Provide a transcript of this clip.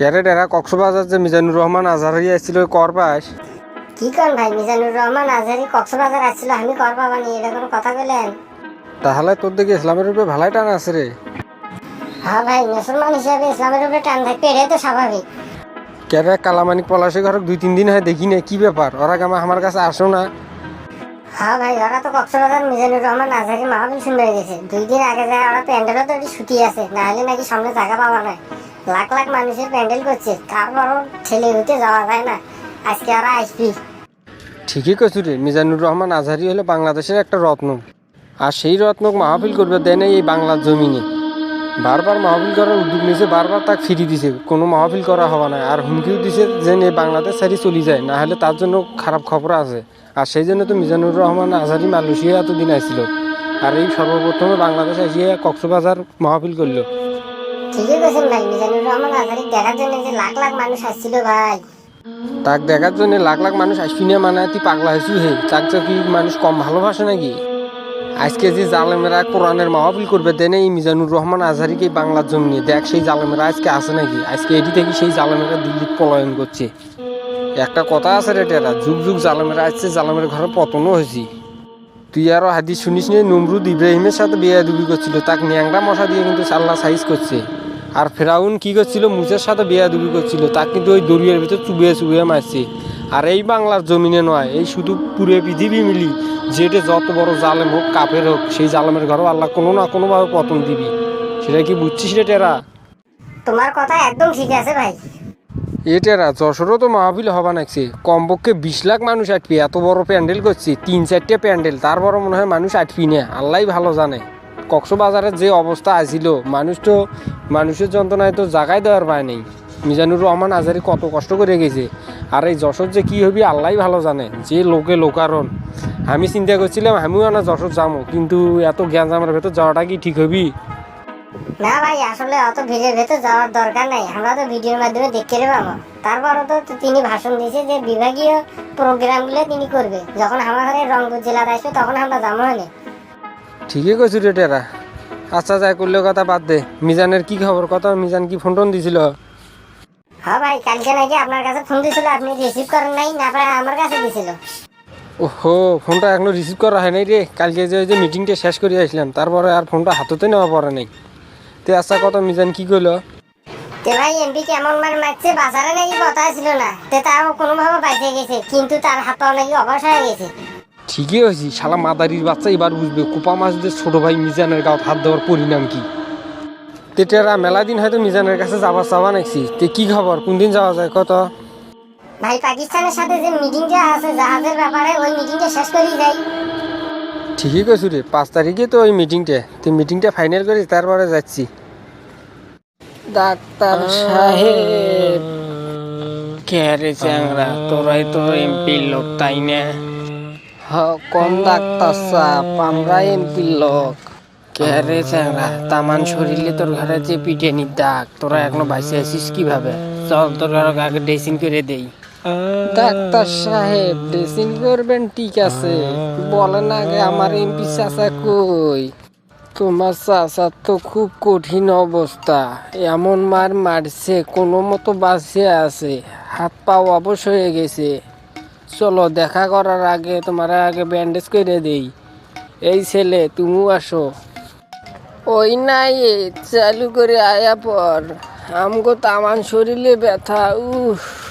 Carat এরা কক্সবাজার যে মিজানুর রহমান আজহারি আসছিল ওই কর কি কন ভাই মিজানুর রহমান আজহারি কক্সবাজার আসছিল আমি কর পাবানি এটা কোনো কথা বললেন তাহলে তোর দিকে ইসলামের উপরে ভালাই টান আছে রে। হ্যাঁ ভাই মুসলমান হিসাবে ইসলামের উপরে টান থাকবে এটাই তো স্বাভাবিক। ক্যারেট কালামানিক পলাশে ঘর দুই তিন দিন হয় দেখি না কি ব্যাপার? ওরা গামা আমার কাছে আসো না? হ্যাঁ ভাই ওরা তো কক্সবাজার মিজানুর রহমান আজহারি মাহবিল শুনবে গেছে। দুই দিন আগে যায় ওরা প্যান্ডেলও তো ছুটি আছে না হলে নাকি সামনে জায়গা পাওয়া নয় লাখ লাখ মানুষের প্যান্ডেল করছে, তারপরও ছেলে হতে যাওয়া যায় না। আজকে ওরা আসবি। ঠিকই কছু রে, মিজানুর রহমান আজহারি হলো বাংলাদেশের একটা রত্ন আর সেই রত্নক মাহফিল করবে দেনে এই বাংলার জমিনে। বারবার মাহফিল করার উদ্যোগ নিয়েছে, বারবার তাকে ফিরি দিছে। কোনো মাহফিল করা হওয়া নাই, আর হুমকিও দিছে যে বাংলাদেশ সারি চলে যায়, না হলে তার জন্য খারাপ খবর আছে। আর সেই জন্য তো মিজানুর রহমান আজহারি মালয়েশিয়া এতদিন আসছিল আর এই সর্বপ্রথমে বাংলাদেশে এসে কক্সবাজার মাহফিল করল। তাক দেখার জন্য লাখ লাখ মানুষ আসবি না মানে তুই পাগলা হয়েছু হে। তাক তো কি মানুষ কম ভালোবাসে নাকি? আজকে যে জালেমেরা কোরআনের মাহফিল করবে, দেনে এই মিজানুর রহমান আজহারিকে বাংলার জমি দেখ সেই জালেমেরা আজকে আসে নাকি? আজকে এটি থেকে সেই জালেমেরা দিল্লি পলায়ন করছে। একটা কথা আছে রে টেরা, যুগ যুগ জালেমেরা আসছে, জালেমের ঘরে পতনও হয়েছি। তুই আরও হাদিস শুনিস নি, নমরুদ ইব্রাহিমের সাথে বিয়ে দুবি করছিল। তাকে ন্যাংরা মশা দিয়ে কিন্তু আল্লাহ সাইজ করছে। আর ফেরাউন কি করছিল, মুসের সাথে বিয়া দুবি করছিল। তাকে কিন্তু ওই দরিয়ার ভিতর চুবিয়ে চুবিয়ে মারছে। আর এই বাংলার জমিনে নয়, এই শুধু পুরো পৃথিবী মিলি, যেটা যত বড় জালেম হোক কাপের হোক, সেই জালেমের ঘরেও আল্লাহ কোনো না কোনোভাবে পতন দিবি। সেটা কি বুঝছিস রে টেরা? তোমার কথা একদম ঠিক আছে ভাই। এ টেরা, যশোরও তো মাহফিল হবা নাকছে কমপক্ষে বিশ লাখ মানুষ আটবি এত বড় প্যান্ডেল করছে, তিন চারটে প্যান্ডেল। তারপরও মনে হয় মানুষ আটবি না। আল্লাহ ভালো জানে। কক্সবাজারের যে অবস্থা আসিল মানুষ তো, মানুষের যন্ত্রণায় তো জাগায় দেওয়ার পায় নেই। মিজানুর রহমান আজারি কত কষ্ট করে গেছে। আর এই যশোর যে কী হবি আল্লাহ ভালো জানে। যে লোকে লোকারণ। আমি চিন্তা করছিলাম, আমিও না যশোর যাব কিন্তু এত জ্ঞান জামার ভেতর যাওয়াটা কি ঠিক হবি? না ভাই আসলে অত ভিড়ের ভেতর যাওয়ার দরকার নাই। আমরা তো ভিডিওর মাধ্যমে দেখতে পাবো তারপরও তো তিনি ভাষণ দিয়েছে যে বিভাগীয় প্রোগ্রামগুলো তিনি করবে। যখন আমাদের রংপুর জেলার আসবে তখন আমরা যাব হলে ঠিকই কইছু রে টেরা। আচ্ছা যাই করলে কথা বাদ দে। মিজানের কি খবর? কথা মিজান কি ফোন টোন দিছিল? হ্যাঁ ভাই কালকে নাকি আপনার কাছে ফোন দিয়েছিল আপনি রিসিভ করেন নাই না পারে আমার কাছে দিয়েছিল ওহো ফোনটা এখনও রিসিভ করা হয় নাই রে। কালকে যে মিটিংটা শেষ করে আসলাম তারপরে আর ফোনটা হাততে নেওয়া পড়ে নাই। তে আচ্ছা কথা মিজান কি কইলো? তে ভাই এমপি কেমন মার মারছে? বাজারে নাকি কথা ছিল না। তে তাও কোনোভাবে বাইচে গেছে কিন্তু তার হাত পাও নাকি অবশ হয়ে গেছে। ঠিকই হয়েছি শালা মাদারির বাচ্চা এবার বুঝবে। কোপা মাছদের ছোট ভাই মিজানের গাঁত হাত দেওয়ার পরিণাম কি? তেটেরা মেলা দিন হয়তো মিজানের কাছে যাবার চাওয়া নাকছি তে কি খবর? কোন দিন যাওয়া যায় কত? ভাই পাকিস্তানের সাথে যে মিটিংটা আছে জাহাজের ব্যাপারে ওই মিটিংটা শেষ করেই যাই। ঠিকই কইছু রে পাঁচ তারিখে তো ওই মিটিংটা তো মিটিংটা ফাইনাল করি তারপরে যাচ্ছি। ডাক্তার সাহেব। কে রে চ্যাংরা তোরাই তো এমপি লোক তাই না? হ কোন ডাক্তার সাহেব? আমরা এমপি লোক। কে রে চ্যাংরা তামান শরীরে তোর ঘরে যে পিটেনি ডাক তোরা এখনও ভাইসে আছিস কীভাবে? চল তোর ঘরে আগে ড্রেসিং করে দেই। ডাক্তার সাহেব ড্রেসিং করবেন ঠিক আছে। বলেন আগে আমার এমপি চাচা কই? তোমার চাচা তো খুব কঠিন অবস্থা। এমন মার মারছে, কোনো মতো বাঁচিয়ে আছে। হাত পাও অবশ হয়ে গেছে। চলো, দেখা করার আগে তোমার আগে ব্যান্ডেজ করে দেই। এই ছেলে, তুমিও আসো। ওই নাই চালু করে আয়া পর। আমগো তামান শরীরে ব্যথা, উফ।